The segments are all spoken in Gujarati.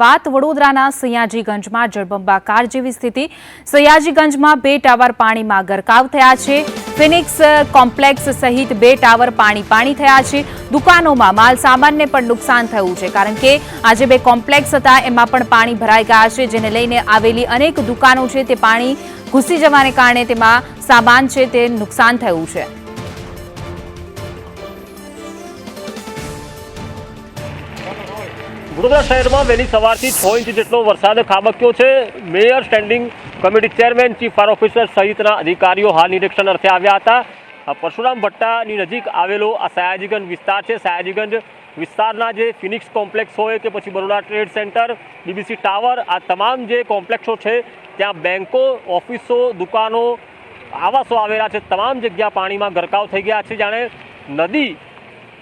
વાત વડોદરાના સયાજીગંજમાં જળબંબાકાર જેવી સ્થિતિ. સયાજીગંજમાં બે ટાવર પાણીમાં ગરકાવ થયા છે. ફિનિક્સ કોમ્પ્લેક્સ સહિત બે ટાવર પાણી પાણી થયા છે. દુકાનોમાં માલ સામાનને પણ નુકસાન થયું છે, કારણ કે આજે બે કોમ્પ્લેક્સ હતા, એમાં પણ પાણી ભરાઈ ગયા છે, જેને લઈને આવેલી અનેક દુકાનો છે, તે પાણી ઘૂસી જવાને કારણે તેમાં સામાન છે, તે નુકસાન થયું છે. વડોદરા શહેરમાં વહેલી સવારથી છ ઇંચ જેટલો વરસાદ ખાબક્યો છે. Mayor, standing committee chairman, chief fire officer સહિતના અધિકારીઓ હાલ નિરીક્ષણ અર્થે આવ્યા હતા. પરશુરામ ભટ્ટાની નજીક આવેલો આ સયાજીગંજ વિસ્તાર છે. સયાજીગંજ વિસ્તારના જે ફિનિક્સ કોમ્પ્લેક્સ હોય કે પછી Baroda trade centre, BBC tower, આ તમામ જે કોમ્પ્લેક્સો છે, ત્યાં બેન્કો ઓફિસો, દુકાનો, આવાસો આવેલા છે. તમામ જગ્યા પાણીમાં ગરકાવ થઈ ગયા છે. જાણે નદી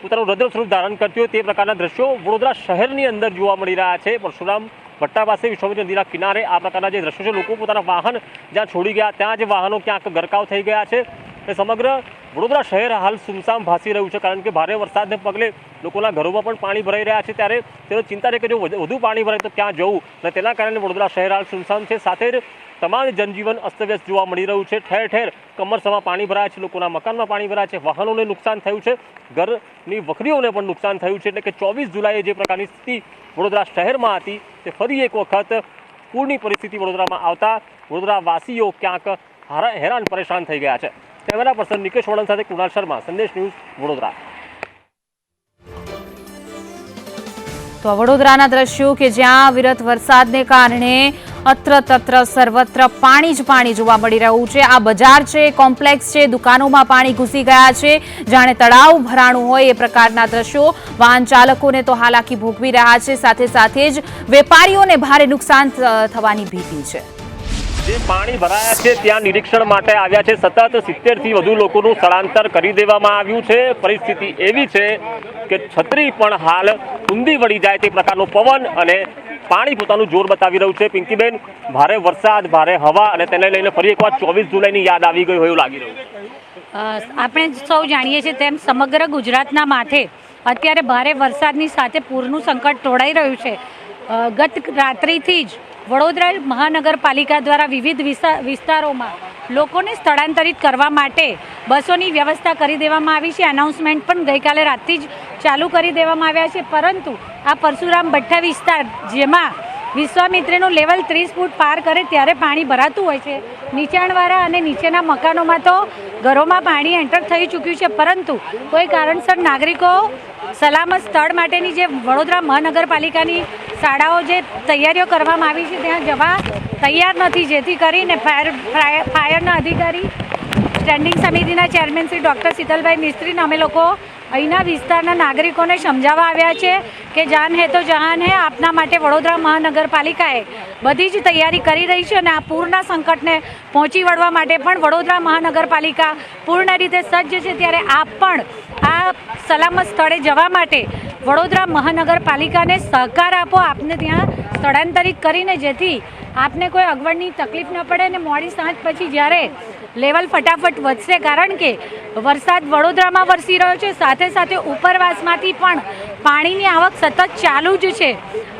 પોતાનું રદ્ર સ્વરૂપ ધારણ કરતી હોય તે પ્રકારના દ્રશ્યો વડોદરા શહેરની અંદર જોવા મળી રહ્યા છે. પરશુરામ ભટ્ટા પાસે વિશ્વામિત્ર નદીના કિનારે આ પ્રકારના જે દ્રશ્યો છે, લોકો પોતાના વાહન જ્યાં છોડી ગયા, ત્યાં જે વાહનો ક્યાંક ગરકાવ થઈ ગયા છે. તે સમગ્ર વડોદરા શહેર હાલ સુમસામ ભાસી રહ્યું છે, કારણ કે ભારે વરસાદને પગલે લોકોના ઘરોમાં પણ પાણી ભરાઈ રહ્યા છે. ત્યારે તેનો ચિંતા છે કે જો વધુ પાણી ભરાય તો ક્યાં જવું? અને તેના કારણે વડોદરા શહેર હાલ સુમસામ છે. સાથે જ તમામ જનજીવન અસ્તવ્યસ્ત જોવા મળી રહ્યું છે. ઠેર ઠેર કમરસમાં પાણી ભરાય છે, લોકોના મકાનમાં પાણી ભરાય છે, વાહનોને નુકસાન થયું છે, ઘરની વખરીઓને પણ નુકસાન થયું છે. એટલે કે ચોવીસ જુલાઈએ જે પ્રકારની સ્થિતિ વડોદરા શહેરમાં હતી, તે ફરી એક વખત પૂરની પરિસ્થિતિ વડોદરામાં આવતા વડોદરાવાસીઓ ક્યાંક હારા- હેરાન પરેશાન થઈ ગયા છે. કેમેરા પર્સન નિકેશ વળન સાથે કુણાલ શર્મા, સંદેશ ન્યૂઝ વડોદરા. તો વડોદરાના દ્રશ્યો કે જ્યાં વિરત વરસાદને કારણે અત્ર તત્ર સર્વત્ર પાણી જ પાણી જોવા મળી રહ્યું છે. આ બજાર છે, કોમ્પ્લેક્સ છે, દુકાનોમાં પાણી ઘૂસી ગયા છે. જાણે તળાવ ભરાણું હોય એ પ્રકારના દ્રશ્યો વાહન ચાલકોને તો હાલાકી ભોગવી રહ્યા છે. સાથે સાથે જ વેપારીઓને ભારે નુકસાન થવાની ભીતિ છે. જે પાણી ભરાયા છે, ત્યાં નિરીક્ષણ માટે આવ્યા છે. સતત સિત્તેરથી વધુ લોકોનું સ્થળાંતર કરી દેવામાં આવ્યું છે. પરિસ્થિતિ એવી છે કે છત્રી પણ હાલ ઊંધી વળી જાય તે પ્રકારનો પવન અને પાણી પોતાનું જોર બતાવી રહ્યું છે. પિંકીબેન, ભારે વરસાદ, ભારે હવા અને તેને લઈને ફરી એકવાર ચોવીસ જુલાઈની યાદ આવી ગઈ હોય એવું લાગી રહ્યું. આપણે સૌ જાણીએ છીએ તેમ સમગ્ર ગુજરાતના માથે અત્યારે ભારે વરસાદની સાથે પૂરનું સંકટ તોડાઈ રહ્યું છે. ગત રાત્રિથી જ વડોદરા મહાનગરપાલિકા દ્વારા વિવિધ વિસ્તા- વિસ્તારોમાં લોકોને સ્થળાંતરિત કરવા માટે બસોની વ્યવસ્થા કરી દેવામાં આવી છે. અનાઉન્સમેન્ટ પણ ગઈકાલે રાતથી જ ચાલુ કરી દેવામાં આવ્યા છે. પરંતુ આ પરશુરામ ભઠ્ઠા વિસ્તાર, જેમાં વિશ્વામિત્રનું લેવલ ત્રીસ ફૂટ પાર કરે ત્યારે પાણી ભરાતું હોય છે. નીચાણવાળા અને નીચેના મકાનોમાં તો ઘરોમાં પાણી એન્ટર થઈ ચૂક્યું છે. પરંતુ કોઈ કારણસર નાગરિકો સલામત સ્થળ માટેની જે વડોદરા મહાનગરપાલિકાની શાળાઓ જે તૈયારીઓ કરવામાં આવી છે, ત્યાં જવા તૈયાર નથી. જેથી કરીને ફાયર, ફાયર- ફાયરના અધિકારી, સ્ટેન્ડિંગ સમિતિના ચેરમેન શ્રી ડૉક્ટર શીતલભાઈ મિસ્ત્રીને અમે લોકો અહીંના વિસ્તારના નાગરિકોને સમજાવવા આવ્યા છે કે જાન હે તો જહાન હે, આપના માટે વડોદરા મહાનગરપાલિકાએ બધી જ તૈયારી કરી રહી છે અને આ પૂરના સંકટને પહોંચી વળવા માટે પણ વડોદરા મહાનગરપાલિકા પૂર્ણ રીતે સજ્જ છે. ત્યારે આપ પણ આ સલામત સ્થળે જવા માટે વડોદરા મહાનગરપાલિકાને સહકાર આપો. આપને ત્યાં સ્થળાંતરિત કરીને જેથી આપને કોઈ અગવડની તકલીફ ન પડે અને મોડી સાંજ પછી જ્યારે લેવલ ફટાફટ વધશે કારણ કે વરસાદ વડોદરામાં વરસી રહ્યો છે સાથે સાથે ઉપરવાસમાંથી પણ પાણીની આવક સતત ચાલુ જ છે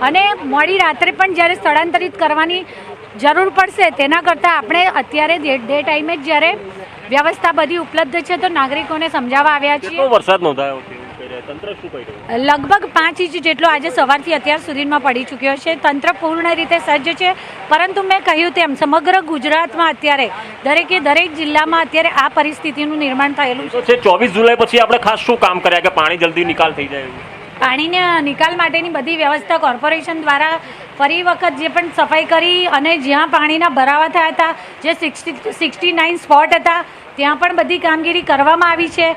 અને મોડી રાત્રે પણ જ્યારે સ્થળાંતરિત કરવાની જરૂર પડશે તેના કરતાં આપણે અત્યારે ડે ટાઈમે જ જ્યારે વ્યવસ્થા બધી ઉપલબ્ધ છે તો નાગરિકોને સમજાવવા આવ્યા છીએ. વરસાદ નોંધાયો? લગભગ પાંચ ઇંચ જેટલો આજે સવારથી અત્યાર સુધીમાં પડી ચૂક્યો છે. તંત્ર પૂર્ણ રીતે સજ્જ છે. પરંતુ મેં કહ્યું તેમ સમગ્ર ગુજરાતમાં અત્યારે દરેકે દરેક જિલ્લામાં અત્યારે આ પરિસ્થિતિનું નિર્માણ થયેલું છે. ચોવીસ જુલાઈ પછી આપણે ખાસ શું કામ કર્યા કે પાણી જલ્દી નિકાલ થઈ જાય? પાણીના નિકાલ માટેની બધી વ્યવસ્થા કોર્પોરેશન દ્વારા ફરી વખત જે પણ સફાઈ કરી અને જ્યાં પાણીના ભરાવા થયા હતા જે સિક્સટી સિક્સટી નાઇન સ્પોટ હતા ત્યાં પણ બધી કામગીરી કરવામાં આવી છે.